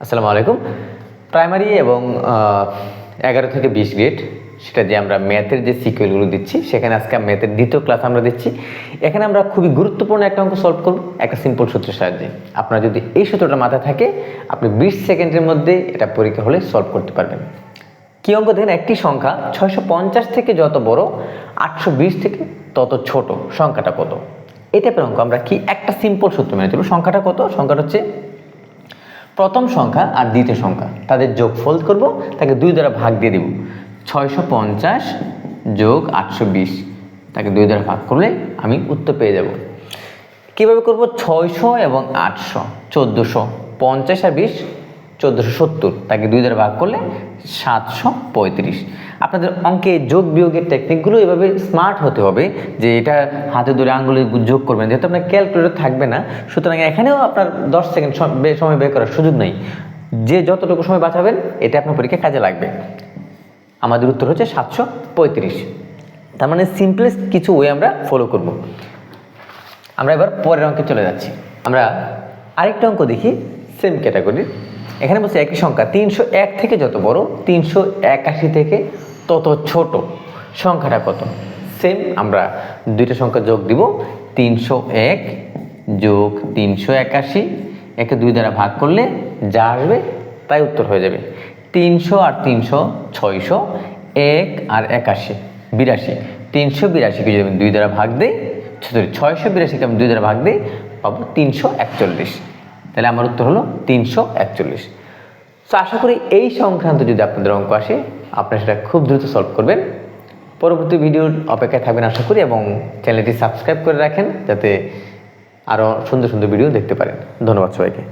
আসসালামু আলাইকুম। প্রাইমারি এবং এগারো থেকে বিশ গ্রেড সেটা যে আমরা ম্যাথের যে সিকুয়েলগুলো দিচ্ছি, সেখানে আজকে ম্যাথের দ্বিতীয় ক্লাস আমরা দিচ্ছি। এখানে আমরা খুবই গুরুত্বপূর্ণ একটা অঙ্ক সলভ করব, একটা সিম্পল সূত্রের সাহায্যে। আপনার যদি এই সূত্রটা মাথায় থাকে, আপনি বিশ সেকেন্ডের মধ্যে এটা পরীক্ষা হলে সলভ করতে পারবেন। কি অঙ্ক? দেখেন, একটি সংখ্যা ছয়শো পঞ্চাশ থেকে যত বড়, আটশো বিশ থেকে তত ছোট, সংখ্যাটা কত? এই টাইপের অঙ্ক আমরা কি একটা সিম্পল সূত্র মেনে চলব, সংখ্যাটা কত? সংখ্যাটা হচ্ছে প্রথম সংখ্যা আর দ্বিতীয় সংখ্যা। তাদের যোগ যোগফল করব, তাকে দুই দ্বারা ভাগ দিয়ে দেব। ছয়শো পঞ্চাশ যোগ আটশো বিশ, তাকে দুই দ্বারা ভাগ করলে আমি উত্তর পেয়ে যাব। কীভাবে করব? ছয়শো এবং আটশো, চোদ্দোশো পঞ্চাশ আর বিশ, চোদ্দোশো সত্তর, তাকে দুই দ্বারা ভাগ করলে সাতশো পঁয়ত্রিশ। আপনাদের অঙ্কে যোগ বিয়োগের টেকনিকগুলো এভাবে স্মার্ট হতে হবে যে এটা হাতে ধরে আঙ্গুলে যোগ করবেন। যেহেতু আপনার ক্যালকুলেটর থাকবে না, সুতরাং এখানেও আপনার দশ সেকেন্ড সময় বের করার সুযোগ নেই। যে যতটুকু সময় বাঁচাবেন এটা আপনার পরীক্ষায় কাজে লাগবে। আমাদের উত্তর হচ্ছে সাতশো পঁয়ত্রিশ। তার মানে সিম্পলেস্ট কিছু ওয়ে আমরা ফলো করব। আমরা এবার পরের অঙ্কে চলে যাচ্ছি। আমরা আরেকটা অঙ্ক দেখি। সেম ক্যাটাগরির এখানে বলছে একই সংখ্যা, তিনশো এক থেকে যত বড়, তিনশো একাশি থেকে তত ছোট। সংখ্যাটা কত? সেম আমরা দুইটা সংখ্যা যোগ দিব, তিনশো এক যোগ তিনশো একাশি, একে দুই দ্বারা ভাগ করলে যা আসবে তাই উত্তর হয়ে যাবে। তিনশো আর তিনশো ছয়শো, এক আর একাশি, বিরাশি। তিনশো বিরাশিকে যদি আমি দুই দ্বারা ভাগ দিই ছয়শো বিরাশিকে আমি দুই দ্বারা ভাগ দিই, পাবো তিনশো একচল্লিশ। তাহলে আমার উত্তর হলো তিনশো একচল্লিশ। তো আশা করি এই সংক্রান্ত যদি আপনাদের অঙ্ক আসে, আপনারা সেটা খুব দ্রুত সলভ করবেন। পরবর্তী ভিডিওর অপেক্ষায় থাকবেন আশা করি, এবং চ্যানেলটি সাবস্ক্রাইব করে রাখেন যাতে আরও সুন্দর সুন্দর ভিডিও দেখতে পারেন। ধন্যবাদ সবাইকে।